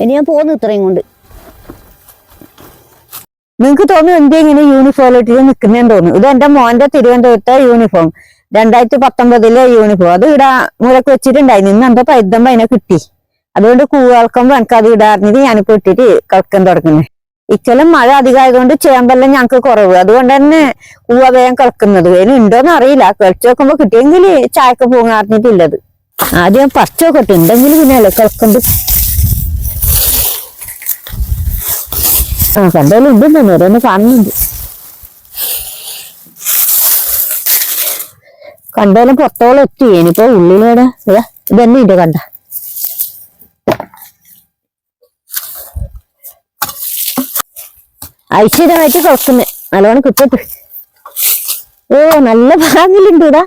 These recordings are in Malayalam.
ഇനി ഞാൻ പോന്നു ഇത്രയും കൊണ്ട്. നിങ്ങൾക്ക് തോന്നുന്നു എന്തേ ഇങ്ങനെ യൂണിഫോം ഇട്ടിട്ട് നിൽക്കുന്നതെന്ന് തോന്നുന്നു. ഇത് എന്റെ മോന്റെ തിരുവനന്തപുരത്തെ യൂണിഫോം രണ്ടായിരത്തി പത്തൊമ്പതിലെ യൂണിഫോം അത് ഇടാ മൂലക്ക് വെച്ചിട്ടുണ്ടായി. നിന്ന് എന്തോ പൈതമ്പ അതിനെ കിട്ടി. അതുകൊണ്ട് കൂവൾക്കുമ്പോ എനിക്ക് അത് ഇടാറിഞ്ഞത് ഞാനിപ്പോ ഇട്ടിട്ട് കളിക്കാൻ തുടങ്ങുന്നത് ഇക്കൊല്ലം മഴ അധികമായതുകൊണ്ട് ചേമ്പെല്ലാം ഞങ്ങൾക്ക് കുറവ്. അതുകൊണ്ട് തന്നെ കൂവ വേഗം കളിക്കുന്നത്. ഇനി ഉണ്ടോന്ന് അറിയില്ല. കളിച്ചു നോക്കുമ്പോ കിട്ടിയെങ്കിൽ ചായക്ക് പോകാറിഞ്ഞിട്ടില്ലത്. ആദ്യം പച്ച നോക്കട്ടെ. ഉണ്ടെങ്കിൽ പിന്നെയല്ലേ കളിക്കുന്നത് ആ കണ്ടാലും ഉണ്ടെന്ന് ഓരോന്ന് കാണുന്നുണ്ട്. കണ്ടാലും പുറത്തോളം എത്തി ഇനിയിപ്പോ ഉള്ളിലൂടെ ഇതാ ഇതന്നെ ഉണ്ട് കണ്ട. ഐശ്വര്യമായിട്ട് കളിക്കുന്നേ നല്ലോണം കുത്തിട്ട് ഓ നല്ല ഭാഗിലുണ്ട് ഇതാ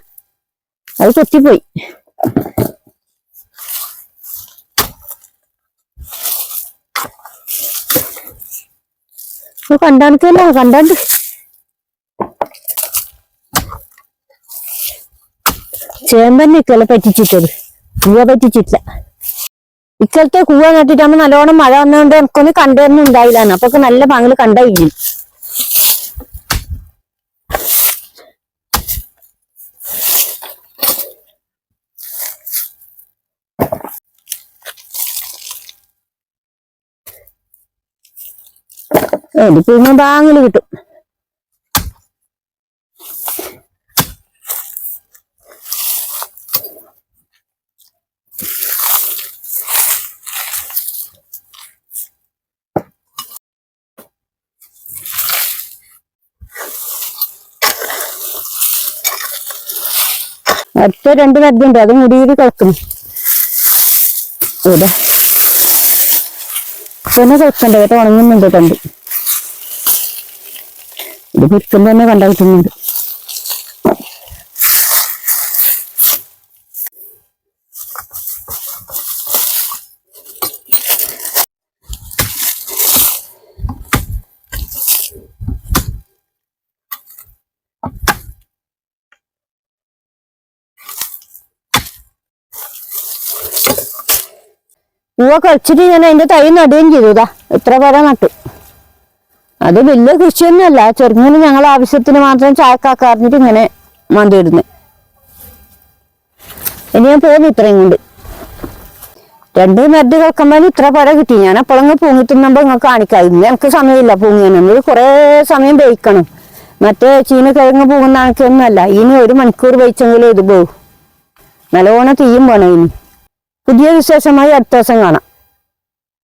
അത് കൊത്തിപ്പോയി. കണ്ടാണിക്കല്ലോ കണ്ടാണ്ട്. ചേമ്പന്നെ ഇക്കല പറ്റിച്ചിട്ടത്. കൂവ പറ്റിച്ചിട്ടില്ല. ഇക്കലത്തെ കൂവ നട്ടിട്ടാകുമ്പോ നല്ലോണം മഴ വന്നതുകൊണ്ട് എനിക്കൊന്ന് കണ്ടുവരുന്നു ഉണ്ടായില്ല അപ്പൊ നല്ല പങ്കിൽ കണ്ടായില്ല എനിക്ക് ഇന്ന് ബാങ്ങിൽ കിട്ടും. അടുത്ത രണ്ട് മരുന്നുണ്ട് അത് മുടിയിൽ കിടക്കുന്നു ഇവിടെ. പിന്നെ കിടക്കണ്ട കേട്ടോ ഉണങ്ങുന്നുണ്ട് കണ്ട്. ഇത് പിടിക്കും തന്നെ കണ്ടായിട്ടുണ്ട് കിട്ടുന്നുണ്ട് വെച്ചിട്ട് ഞാൻ അതിന്റെ തൈ നടുകയും ചെയ്തുതാ ഇത്ര പേരെ നട്ടു. അത് വലിയ കൃഷി തന്നെയല്ല ചെറുങ്ങനെ ഞങ്ങൾ ആവശ്യത്തിന് മാത്രം ചായക്കാക്കാറിഞ്ഞിട്ട് ഇങ്ങനെ മന്തിയിടുന്നു ഇനി ഞാൻ പോകുന്നു ഇത്രയും കൊണ്ട്. രണ്ട് മരുന്ന് കേൾക്കുമ്പോൾ ഇത്ര പഴ കിട്ടി. ഞാൻ അപ്പോഴങ്ങ് പൂങ്ങി തിന്നുമ്പോൾ നിങ്ങൾക്ക് കാണിക്കാം. ഇന്ന് എനിക്ക് സമയമില്ല പൂങ്ങിയാനൊന്നും കുറേ സമയം വേയിക്കണം. മറ്റേ ചീന കിഴങ്ങ് പൂങ്ങുന്ന ആൾക്കൊന്നുമല്ല ഇനി ഒരു മണിക്കൂർ വെയിച്ചെങ്കിലും ഇത് പോകും നല്ലോണം തീയും വേണം ഇനി. പുതിയ വിശേഷമായി അടുത്ത ദിവസം കാണാം.